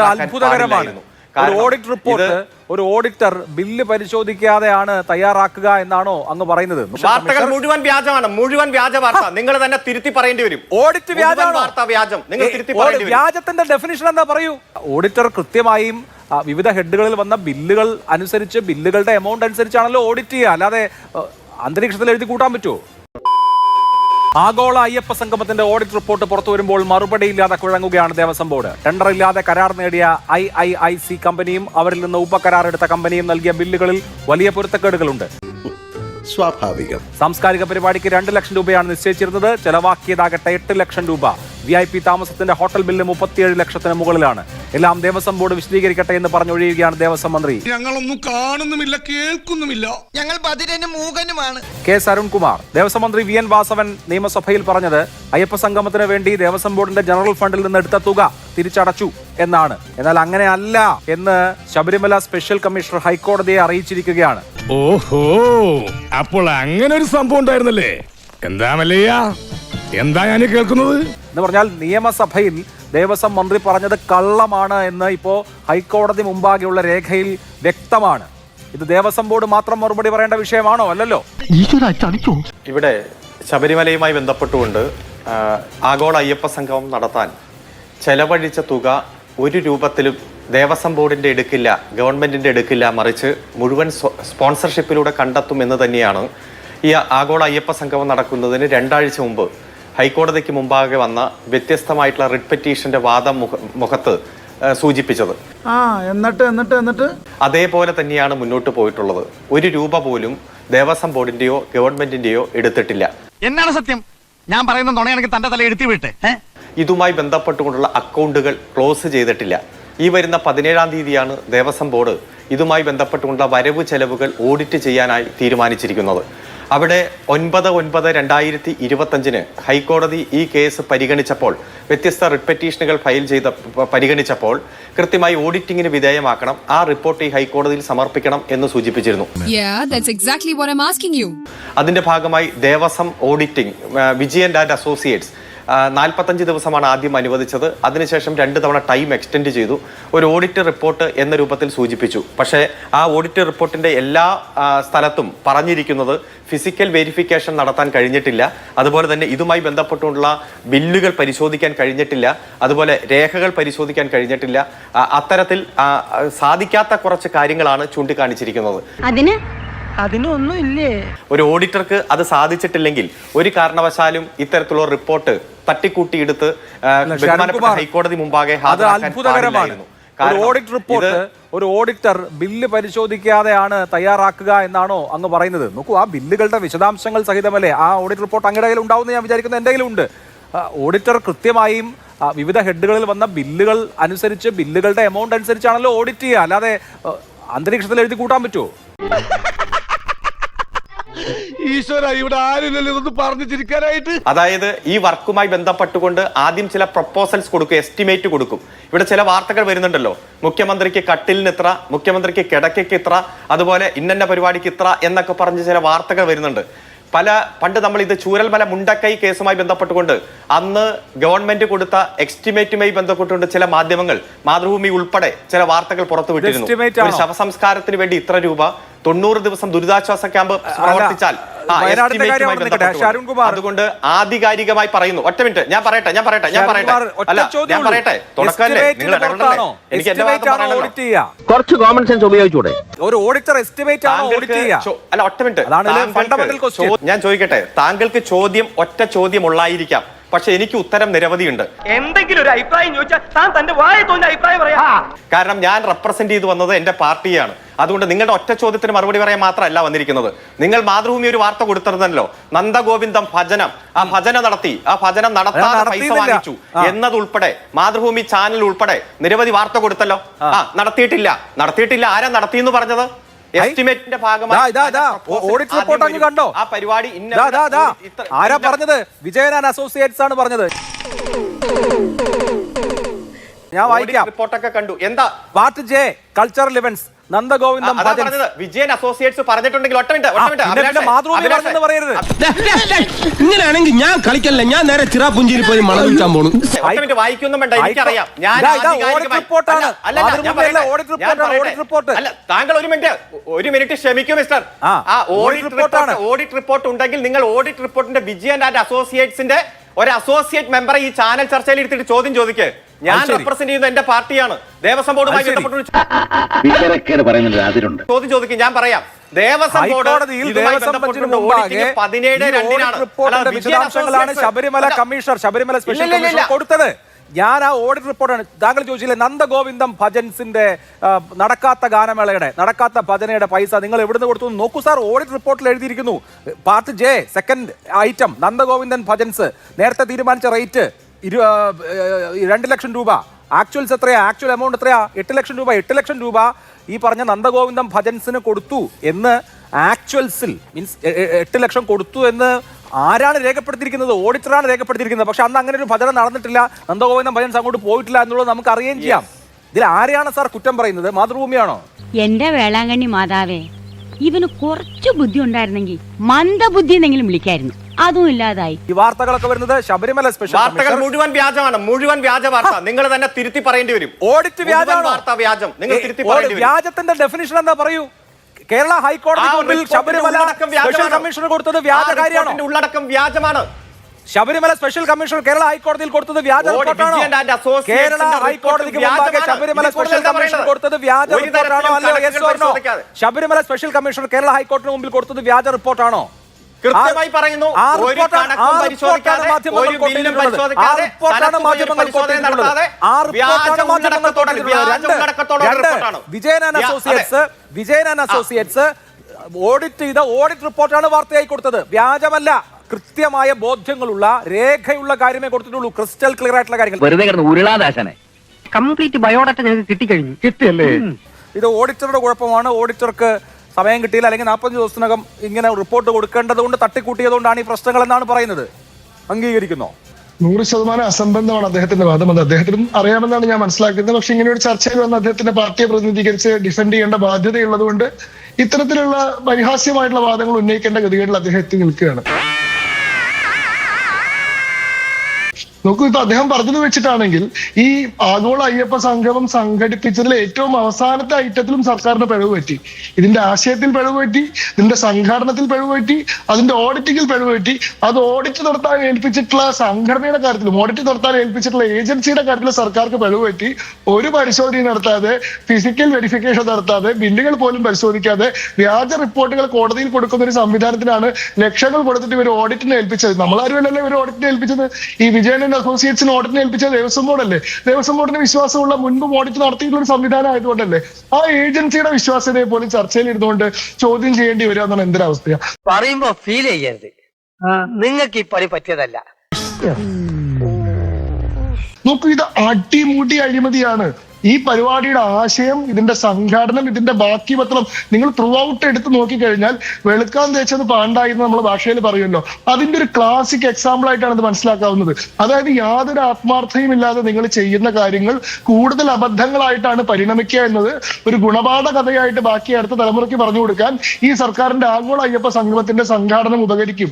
ഹാജരാക്കാൻ അത്ഭുതകരമാണ്. ഒരു ഓഡിറ്റ് റിപ്പോർട്ട് ഒരു ഓഡിറ്റർ ബില്ല് പരിശോധിക്കാതെയാണ് തയ്യാറാക്കുക എന്നാണോ അങ്ങ് പറയുന്നത്. വാർത്തകൾ മുഴുവൻ വ്യാജമാണ്. മുഴുവൻ വ്യാജ വാർത്ത. നിങ്ങൾ തന്നെ തിരുത്തി പറയേണ്ടി വരും. ഓഡിറ്റ്? വാർത്ത വ്യാജം. നിങ്ങൾ തിരുത്തി പറയേണ്ടി വരും. വ്യാജത്തിന്റെ ഡെഫിനിഷൻ എന്താ പറയൂ? ഓഡിറ്റർ കൃത്യമായും വിവിധ ഹെഡുകളിൽ വന്ന ബില്ലുകൾ അനുസരിച്ച് ബില്ലുകളുടെ എമൗണ്ട് അനുസരിച്ചാണല്ലോ ഓഡിറ്റ് ചെയ്യുക. അല്ലാതെ അന്തരീക്ഷത്തിൽ എഴുതി കൂട്ടാൻ പറ്റുമോ? ആഗോള അയ്യപ്പ സംഗമത്തിന്റെ ഓഡിറ്റ് റിപ്പോർട്ട് പുറത്തു വരുമ്പോൾ മറുപടിയില്ലാതെ കുഴങ്ങുകയാണ് ദേവസ്വം ബോർഡ്. ടെൻഡർ ഇല്ലാതെ കരാർ നേടിയ ഐ ഐ ഐ സി കമ്പനിയും അവരിൽ നിന്ന് ഉപകരാർ എടുത്ത കമ്പനിയും നൽകിയ ബില്ലുകളിൽ വലിയ പൊരുത്തക്കേടുകളുണ്ട്. സ്വാഭാവികം. സാംസ്കാരിക പരിപാടിക്ക് രണ്ട് ലക്ഷം രൂപയാണ് നിശ്ചയിച്ചിരുന്നത്. ചെലവാക്കിയതാകട്ടെ എട്ട് ലക്ഷം രൂപ. വി ഐ പി താമസത്തിന്റെ ഹോട്ടൽ ബില്ല് മുപ്പത്തിയേഴ് ലക്ഷത്തിന് മുകളിലാണ്. എല്ലാം ദേവസ്വം ബോർഡ് വിശദീകരിക്കട്ടെ എന്ന് പറഞ്ഞൊഴിയുകയാണ് ദേവസ്വം മന്ത്രി. ഞങ്ങളൊന്നും കാണുന്നുമില്ല കേൾക്കുന്നുമില്ല. ഞങ്ങൾ ബദിരനും മൂകനുമാണ്. കെ എസ് അരുൺകുമാർ ദേവസ്വം മന്ത്രി വി എൻ വാസവൻ നിയമസഭയിൽ പറഞ്ഞത് അയ്യപ്പ സംഗമത്തിന് വേണ്ടി ദേവസ്വം ബോർഡിന്റെ ജനറൽ ഫണ്ടിൽ നിന്ന് എടുത്ത തുക തിരിച്ചടച്ചു എന്നാണ്. എന്നാൽ അങ്ങനെ അല്ല എന്ന് ശബരിമല സ്പെഷ്യൽ കമ്മീഷണർ ഹൈക്കോടതിയെ അറിയിച്ചിരിക്കുകയാണ്. ഓഹോ അപ്പോൾ അങ്ങനെ ഒരു സംഭവം ഉണ്ടായിരുന്നല്ലേ? എന്താ മല്ലയ്യ? എന്താ ഞാൻ കേൾക്കുന്നത്? എന്ന് പറഞ്ഞാൽ നിയമസഭയിൽ ദേവസ്വം മന്ത്രി പറഞ്ഞത് കള്ളമാണ് എന്ന് ഇപ്പോൾ ഹൈക്കോടതി മുമ്പാകെയുള്ള രേഖയിൽ വ്യക്തമാണ്. ഇത് ദേവസ്വം ബോർഡ് മാത്രം മറുപടി പറയേണ്ട വിഷയമാണോ? അല്ലല്ലോ. ഇവിടെ ശബരിമലയുമായി ബന്ധപ്പെട്ടുകൊണ്ട് ആഗോള അയ്യപ്പ സംഗമം നടത്താൻ ചെലവഴിച്ച തുക ഒരു രൂപത്തിലും ദേവസ്വം ബോർഡിന്റെ എടുക്കില്ല ഗവൺമെന്റിന്റെ എടുക്കില്ല മറിച്ച് മുഴുവൻ സ്പോൺസർഷിപ്പിലൂടെ കണ്ടെത്തും എന്ന് തന്നെയാണ് ഈ ആഗോള അയ്യപ്പ സംഗമം നടക്കുന്നതിന് രണ്ടാഴ്ച മുമ്പ് ഹൈക്കോടതിക്ക് മുമ്പാകെ വന്ന വ്യത്യസ്തമായിട്ടുള്ള റിട്ട് പെറ്റീഷന്റെ വാദം മുഖ- മുഖത്ത് സൂചിപ്പിച്ചത്. ആ എന്നിട്ട് എന്നിട്ട് എന്നിട്ട്? അതേപോലെ തന്നെയാണ് മുന്നോട്ട് പോയിട്ടുള്ളത്. ഒരു രൂപ പോലും ദേവസ്വം ബോർഡിന്റെയോ ഗവൺമെന്റിന്റെയോ എടുത്തിട്ടില്ല. എന്നാണ് സത്യം? ഞാൻ പറയുന്ന നുണയാണെങ്കിൽ തന്റെ തല എടുത്തി വിട്ടെ ഇതുമായി ബന്ധപ്പെട്ടുകൊണ്ടുള്ള അക്കൗണ്ടുകൾ ക്ലോസ് ചെയ്തിട്ടില്ല. ഈ വരുന്ന പതിനേഴാം തീയതിയാണ് ദേവസ്വം ബോർഡ് ഇതുമായി ബന്ധപ്പെട്ടുകൊണ്ടുള്ള വരവ് ചെലവുകൾ ഓഡിറ്റ് ചെയ്യാനായി തീരുമാനിച്ചിരിക്കുന്നത്. അവിടെ ഒൻപത് ഒൻപത് രണ്ടായിരത്തി ഇരുപത്തഞ്ചിന് ഹൈക്കോടതി ഈ കേസ് പരിഗണിച്ചപ്പോൾ വ്യത്യസ്ത റിട്ട് പെറ്റീഷനുകൾ ഫയൽ ചെയ്ത പരിഗണിച്ചപ്പോൾ കൃത്യമായി ഓഡിറ്റിംഗിന് വിധേയമാക്കണം ആ റിപ്പോർട്ട് ഈ ഹൈക്കോടതിയിൽ സമർപ്പിക്കണം എന്ന് സൂചിപ്പിച്ചിരുന്നു Yeah, that's exactly what I'm asking you. അതിന്റെ ഭാഗമായി Devaswom auditing Vijayan and associates നാൽപ്പത്തഞ്ച് ദിവസമാണ് ആദ്യം അനുവദിച്ചത്. അതിനുശേഷം രണ്ട് തവണ ടൈം എക്സ്റ്റെൻഡ് ചെയ്തു. ഒരു ഓഡിറ്റ് റിപ്പോർട്ട് എന്ന രൂപത്തിൽ സൂചിപ്പിച്ചു. പക്ഷേ ആ ഓഡിറ്റ് റിപ്പോർട്ടിന്റെ എല്ലാ സ്ഥലത്തും പറഞ്ഞിരിക്കുന്നത് ഫിസിക്കൽ വെരിഫിക്കേഷൻ നടത്താൻ കഴിഞ്ഞിട്ടില്ല. അതുപോലെ തന്നെ ഇതുമായി ബന്ധപ്പെട്ടുള്ള ബില്ലുകൾ പരിശോധിക്കാൻ കഴിഞ്ഞിട്ടില്ല. അതുപോലെ രേഖകൾ പരിശോധിക്കാൻ കഴിഞ്ഞിട്ടില്ല. അത്തരത്തിൽ സാധിക്കാത്ത കുറച്ച് കാര്യങ്ങളാണ് ചൂണ്ടിക്കാണിച്ചിരിക്കുന്നത്. അതിന് അതിനൊന്നും ഇല്ലേ ഒരു ഓഡിറ്റർക്ക് അത് സാധിച്ചിട്ടില്ലെങ്കിൽ ഒരു കാരണവശാലും ഇത്തരത്തിലുള്ള റിപ്പോർട്ട് തട്ടിക്കൂട്ടിയെടുത്ത് ആ, ബഹുമാനപ്പെട്ട ഹൈക്കോടതി മുമ്പാകെ അത് ഹാജരാക്കാൻ അത്ഭുതകരമാണ്. പാടില്ലായിരുന്നു. ഒരു കാരണം ഓഡിറ്റ് റിപ്പോർട്ട് ഇത് ഒരു ഓഡിറ്റർ ബില്ല് പരിശോധിക്കാതെയാണ് തയ്യാറാക്കുക എന്നാണോ അങ്ങ് പറയുന്നത്? നോക്കൂ ആ ബില്ലുകളുടെ വിശദാംശങ്ങൾ സഹിതമല്ലേ ആ ഓഡിറ്റ് റിപ്പോർട്ട് അങ്ങയുടെ കയ്യിൽ ഉണ്ടാവുമെന്ന് ഞാൻ വിചാരിക്കുന്ന എന്തെങ്കിലും ഉണ്ട്. ആ, ഓഡിറ്റർ കൃത്യമായും ആ, വിവിധ ഹെഡുകളിൽ വന്ന ബില്ലുകൾ അനുസരിച്ച് ബില്ലുകളുടെ എമൗണ്ട് അനുസരിച്ചാണല്ലോ ഓഡിറ്റ് ചെയ്യുക. അല്ലാതെ ആ, അന്തരീക്ഷത്തിൽ എഴുതി കൂട്ടാൻ പറ്റുമോ? ഈശ്വര ഇവിടെ ആരില്ലല്ലോ ഇതൊന്ന് പറഞ്ഞു ചിരിക്കാനായിട്ട് അതായത് ഈ വർക്കുമായി ബന്ധപ്പെട്ടുകൊണ്ട് ആദ്യം ചില പ്രപ്പോസൽസ് കൊടുക്കും എസ്റ്റിമേറ്റ് കൊടുക്കും. ഇവിടെ ചില വാർത്തകൾ വരുന്നുണ്ടല്ലോ. മുഖ്യമന്ത്രിക്ക് കട്ടിലിന് ഇത്ര മുഖ്യമന്ത്രിക്ക് കിടക്കയ്ക്ക് ഇത്ര അതുപോലെ ഇന്നന്ന പരിപാടിക്ക് ഇത്ര എന്നൊക്കെ പറഞ്ഞ് ചില വാർത്തകൾ വരുന്നുണ്ട്. പല പണ്ട് നമ്മൾ ഇത് ചൂരൽമല മുണ്ടക്കൈ കേസുമായി ബന്ധപ്പെട്ടുകൊണ്ട് അന്ന് ഗവൺമെന്റ് കൊടുത്ത എസ്റ്റിമേറ്റുമായി ബന്ധപ്പെട്ടുകൊണ്ട് ചില മാധ്യമങ്ങൾ മാതൃഭൂമി ഉൾപ്പെടെ ചില വാർത്തകൾ പുറത്തുവിട്ടിരുന്നു. ഒരു? ശവസംസ്കാരത്തിന് വേണ്ടി ഇത്ര രൂപ തൊണ്ണൂറ് ദിവസം ദുരിതാശ്വാസ ക്യാമ്പ് പ്രവർത്തിച്ചാൽ. അതുകൊണ്ട് ആധികാരികമായി പറയുന്നു. ഒറ്റ മിനിറ്റ്. ഞാൻ പറയട്ടെ ഞാൻ പറയട്ടെ ഞാൻ പറയട്ടെ. ഒറ്റ അല്ല ഞാൻ പറയട്ടെ. നിങ്ങൾ എനിക്ക് എന്റെ കുറച്ച് കോമൺ സെൻസ് ഉപയോഗിച്ചൂടെ? ഒരു ഓഡിറ്റർ എസ്റ്റിമേറ്റ് ആണോ ഓഡിറ്റ് താങ്കൾക്ക് അല്ല ഒറ്റ മിനിറ്റ്. ഞാൻ ചോദിക്കട്ടെ. താങ്കൾക്ക് ചോദ്യം ഒറ്റ ചോദ്യം ഉള്ളായിരിക്കാം. പക്ഷെ എനിക്ക് ഉത്തരം നിരവധിയുണ്ട്. എന്തെങ്കിലും ഒരു അഭിപ്രായം ചോദിച്ചാൽ താൻ തന്റെ വായ തോന്നിയ അഭിപ്രായം പറയാ. കാരണം ഞാൻ റെപ്രസെന്റ് ചെയ്ത് വന്നത് എന്റെ പാർട്ടിയാണ്. അതുകൊണ്ട് നിങ്ങളുടെ ഒറ്റ ചോദ്യത്തിന് മറുപടി പറയാൻ മാത്രമല്ല വന്നിരിക്കുന്നത്. നിങ്ങൾ മാതൃഭൂമി ഒരു വാർത്ത കൊടുത്തിരുന്നല്ലോ. നന്ദഗോവിന്ദം ഭജനം. ആ ഭജന നടത്തി. ആ ഭജനം നടത്താതെ പൈസ വാങ്ങിച്ചു. എന്നതുൾപ്പെടെ മാതൃഭൂമി ചാനൽ ഉൾപ്പെടെ നിരവധി വാർത്ത കൊടുത്തല്ലോ. ആ. നടത്തിയിട്ടില്ല. നടത്തിയിട്ടില്ല. ആരാ നടത്തി എന്ന് പറഞ്ഞത് എസ്റ്റിമേറ്റിന്റെ ഭാഗമായി. കണ്ടോ? ആ പരിപാടി. ആരാ പറഞ്ഞത്? വിജയനാൻ അസോസിയേറ്റ്സ് ആണ് പറഞ്ഞത്. ഞാൻ വായിക്കാം. റിപ്പോർട്ടൊക്കെ കണ്ടു. എന്താ? Part J cultural events? Nandagovindam Vijayan associates പറഞ്ഞിട്ടുണ്ടെങ്കിൽ ഒറ്റ മിനിറ്റ് മാതൃഭൂമി പറയരുത്. ഇങ്ങനെയാണെങ്കിൽ ഞാൻ കളിക്കല്ല. ഞാൻ നേരെ ചിറാപുഞ്ചിരി പോയി മണം വിൽക്കാൻ പോണു. മിനിറ്റ് വായിക്കൊന്നും വേണ്ട എനിക്കറിയാം. ഞാൻ താങ്കൾ ഒരു മിനിറ്റ് ഒരു മിനിറ്റ് ക്ഷമിക്കൂ മിസ്റ്റർ. ആ, ഓഡിറ്റ് റിപ്പോർട്ടാണ് റിപ്പോർട്ട് ഓഡിറ്റ് റിപ്പോർട്ട് ഉണ്ടെങ്കിൽ നിങ്ങൾ ഓഡിറ്റ് റിപ്പോർട്ടിന്റെ വിജയൻ ആൻഡ് അസോസിയേറ്റ്സിന്റെ ഒരു അസോസിയേറ്റ് മെമ്പറെ ഈ ചാനൽ ചർച്ചയിൽ എടുത്തിട്ട് ചോദ്യം ചോദിക്ക്. ഞാൻ. റെപ്രസെന്റ് ചെയ്യുന്ന എന്റെ പാർട്ടിയാണ്. ദേവസ്വം ബോർഡുമായി. ബന്ധപ്പെട്ട് അതിലുണ്ട് ചോദ്യം ചോദിക്കും ഞാൻ പറയാം. ദേവസ്വം ബോർഡ് പതിനേഴ് രണ്ടിനാണ്. Sabarimala commissioner Sabarimala special commissioner കൊടുത്തത്. ഞാൻ ആ ഓഡിറ്റ് റിപ്പോർട്ടാണ് താങ്കൾ ചോദിച്ചില്ലേ നന്ദഗോവിന്ദം ഭജൻസിന്റെ നടക്കാത്ത ഗാനമേളയുടെ നടക്കാത്ത ഭജനയുടെ പൈസ നിങ്ങൾ എവിടുന്ന് കൊടുത്തു നോക്കൂ സാർ. ഓഡിറ്റ് റിപ്പോർട്ടിൽ എഴുതിയിരിക്കുന്നു. Part J second item Nandagovindan bhajans നേരത്തെ തീരുമാനിച്ച റേറ്റ് ഇരു രണ്ട് ലക്ഷം രൂപ. ആക്ച്വൽസ് എത്രയാ? ആക്ച്വൽ എമൗണ്ട് എത്രയാ? എട്ട് ലക്ഷം രൂപ എട്ട് ലക്ഷം രൂപ ഈ പറഞ്ഞ നന്ദഗോവിന്ദം ഭജൻസിന് കൊടുത്തു എന്ന് ആക്ച്വൽസിൽ മീൻസ് എട്ട് ലക്ഷം കൊടുത്തു എന്ന് ആരാണ് രേഖപ്പെടുത്തിയിരിക്കുന്നത്? ഓഡിറ്ററാണ് രേഖപ്പെടുത്തിയിരിക്കുന്നത്. പക്ഷെ അന്ന് അങ്ങനെ ഒരു ഭജന നടന്നിട്ടില്ല. നന്ദഗോവിന്ദം ഭജൻസ് അങ്ങോട്ട് പോയിട്ടില്ല എന്നുള്ളത് നമുക്ക് അറിയുകയും ചെയ്യാം. ഇതിൽ ആരെയാണ് സാർ കുറ്റം പറയുന്നത്? മാതൃഭൂമിയാണോ? എന്റെ വേളാങ്കണ്ണി മാതാവേ ഇവന് കുറച്ച് ബുദ്ധി ഉണ്ടായിരുന്നെങ്കിൽ മന്ദബുദ്ധി എന്നെങ്കിലും വിളിക്കായിരുന്നു. അതും ഇല്ലാതായി ഈ വാർത്തകളൊക്കെ വരുന്നത് ശബരിമല സ്പെഷ്യൽ വാർത്തകൾ കമ്മീഷണർ മുഴുവൻ വ്യാജമാണ് മുഴുവൻ വ്യാജ വാർത്ത നിങ്ങൾ തന്നെ തിരുത്തി പറയേണ്ടി വരും ഓഡിറ്റ് മുഴുവൻ വ്യാജമാണോ? വാർത്ത വ്യാജം നിങ്ങൾ ഏ, തിരുത്തി ഓ- പറയേണ്ടി വരും വ്യാജത്തിന്റെ ഡെഫിനിഷൻ എന്താ പറയൂ കേരള ഹൈക്കോടതി ആ മുമ്പിൽ റിപ്പോർട്ടിന്റെ ശബരിമല ഉള്ളടക്കം സ്പെഷ്യൽ വ്യാജമാണ്. കൊടുത്തത് ആ വ്യാജ കാര്യമാണോ റിപ്പോർട്ടിന്റെ ഉള്ളടക്കം വ്യാജമാണ് ശബരിമല സ്പെഷ്യൽ കമ്മീഷൻ കേരള ഹൈക്കോടതിയിൽ കൊടുത്തത് വ്യാജ ഓടി റിപ്പോർട്ടാണോ വിജയൻ കേരള ഹൈക്കോടതിക്ക് മുമ്പാകെ വ്യാജമാണ്. ശബരിമല ഇതിൽ കൂടുതൽ സ്പെഷ്യൽ എന്താ പറയുന്നത്? കൊടുത്തത് വ്യാജ ഒരു റിപ്പോർട്ടാണോ തരത്തിലും അല്ലയോ കണക്കുകൾ yes or no? പരിശോധിക്കാതെ. ശബരിമല സ്പെഷ്യൽ കമ്മീഷൻ കേരള ഹൈക്കോടതിന് മുമ്പിൽ കൊടുത്തത് വ്യാജ റിപ്പോർട്ടാണോ കൃത്യമായി പറയുന്നു. വ്യാ- അസോസിയേറ്റ്സ് വിജയൻ അസോസിയേറ്റ്സ് ഓഡിറ്റ് ചെയ്ത ഓഡിറ്റ് റിപ്പോർട്ടാണ് വാർത്തയായി കൊടുത്തത്. വ്യാജമല്ല കൃത്യമായ ബോധ്യങ്ങളുള്ള രേഖയുള്ള കാര്യമേ കൊടുത്തിട്ടുള്ളൂ. ക്രിസ്റ്റൽ ക്ലിയർ ആയിട്ടുള്ള കാര്യങ്ങൾ. വെറുതെ കിടന്ന് ഉരുളാദാശനെ കംപ്ലീറ്റ് ബയോഡാറ്റ ഞങ്ങൾക്ക് കിട്ടിക്കഴിഞ്ഞു കിട്ടിയല്ലേ? ഇത് ഓഡിറ്ററുടെ കുഴപ്പമാണ്. ഓഡിറ്റർക്ക് സമയം കിട്ടിയില്ല അല്ലെങ്കിൽ നാൽപ്പത്തഞ്ച് ദിവസത്തിനകം ഇങ്ങനെ റിപ്പോർട്ട് കൊടുക്കേണ്ടത് കൊണ്ട് തട്ടിക്കൂട്ടിയതുകൊണ്ടാണ് ഈ പ്രശ്നങ്ങൾ എന്നാണ് പറയുന്നത്. അംഗീകരിക്കുന്നോ? നൂറ് ശതമാനം അസംബന്ധമാണ് അദ്ദേഹത്തിന്റെ വാദം. അത് അദ്ദേഹത്തിനും അറിയാമെന്നാണ് ഞാൻ മനസ്സിലാക്കുന്നത്. പക്ഷെ ഇങ്ങനെ ഒരു ചർച്ചയിൽ വന്ന് അദ്ദേഹത്തിന്റെ പാർട്ടിയെ പ്രതിനിധീകരിച്ച് ഡിഫെൻഡ് ചെയ്യേണ്ട ബാധ്യതയുള്ളതുകൊണ്ട് ഇത്തരത്തിലുള്ള പരിഹാസ്യമായിട്ടുള്ള വാദങ്ങൾ ഉന്നയിക്കേണ്ട ഗതികേടിൽ എത്തി നിൽക്കുകയാണ്. നോക്കൂ ഇപ്പൊ അദ്ദേഹം പറഞ്ഞത് വെച്ചിട്ടാണെങ്കിൽ ഈ ആഗോള അയ്യപ്പ സംഗമം സംഘടിപ്പിച്ചതിൽ ഏറ്റവും അവസാനത്തെ ഐറ്റത്തിലും സർക്കാരിന് പിഴവ് പറ്റി. ഇതിന്റെ ആശയത്തിൽ പിഴവ് പറ്റി ഇതിന്റെ സംഘാടനത്തിൽ പിഴവ് പറ്റി അതിന്റെ ഓഡിറ്റിംഗിൽ പിഴവ് പറ്റി. അത് ഓഡിറ്റ് നടത്താൻ ഏൽപ്പിച്ചിട്ടുള്ള സംഘടനയുടെ കാര്യത്തിലും ഓഡിറ്റ് നടത്താൻ ഏൽപ്പിച്ചിട്ടുള്ള ഏജൻസിയുടെ കാര്യത്തിൽ സർക്കാർക്ക് പിഴവ് പറ്റി. ഒരു പരിശോധന നടത്താതെ ഫിസിക്കൽ വെരിഫിക്കേഷൻ നടത്താതെ ബില്ലുകൾ പോലും പരിശോധിക്കാതെ വ്യാജ റിപ്പോർട്ടുകൾ കോടതിയിൽ കൊടുക്കുന്ന ഒരു സംവിധാനത്തിനാണ് ലക്ഷങ്ങൾ കൊടുത്തിട്ട് ഇവർ ഓഡിറ്റിനെ ഏൽപ്പിച്ചത്. നമ്മളാരുമല്ലല്ലോ ഇവർ ഓഡിറ്റിനെ ഏൽപ്പിച്ചത്? ഈ വിജയൻ ആൻഡ് അസോസിയേറ്റ്സിന് ഓഡിറ്റിനെ ഏൽപ്പിച്ച ദേവസ്വം ബോർഡല്ലേ ദേവസ്വം ബോർഡിന് വിശ്വാസമുള്ള മുൻപ് ഓഡിറ്റ് നടത്തിയിട്ടുള്ള ഒരു സംവിധാനം ആയതുകൊണ്ടല്ലേ? ആ ഏജൻസിയുടെ വിശ്വാസ്യതയെ പോലും ചർച്ചയിൽ ഇരുന്നുകൊണ്ട് ചോദ്യം ചെയ്യേണ്ടി വരിക എന്നാണ് എന്തൊരു അവസ്ഥയാ. പറയുമ്പോ ഫീൽ ചെയ്യരുത്. നിങ്ങൾക്ക് ഈ പണി പറ്റിയതല്ല. നോക്കൂ ഇത് അടിമുടി അഴിമതിയാണ്. ഈ പരിപാടിയുടെ ആശയം ഇതിന്റെ സംഘാടനം ഇതിന്റെ ബാക്കി പത്രം നിങ്ങൾ ത്രൂ ഔട്ട് എടുത്ത് നോക്കിക്കഴിഞ്ഞാൽ വെളുക്കാൻ തേച്ചത് പാണ്ടായി എന്ന് നമ്മൾ ഭാഷയിൽ പറയുമല്ലോ. അതിന്റെ ഒരു ക്ലാസിക് എക്സാമ്പിൾ ആയിട്ടാണ് ഇത് മനസ്സിലാക്കാവുന്നത്. അതായത് യാതൊരു ആത്മാർത്ഥയും ഇല്ലാതെ നിങ്ങൾ ചെയ്യുന്ന കാര്യങ്ങൾ കൂടുതൽ അബദ്ധങ്ങളായിട്ടാണ് പരിണമിക്കുക എന്നത് ഒരു ഗുണപാഠ കഥയായിട്ട് ബാക്കി അടുത്ത തലമുറയ്ക്ക് പറഞ്ഞു കൊടുക്കാൻ ഈ സർക്കാരിന്റെ ആഗോള അയ്യപ്പ സംഗമത്തിന്റെ സംഘാടനം ഉപകരിക്കും.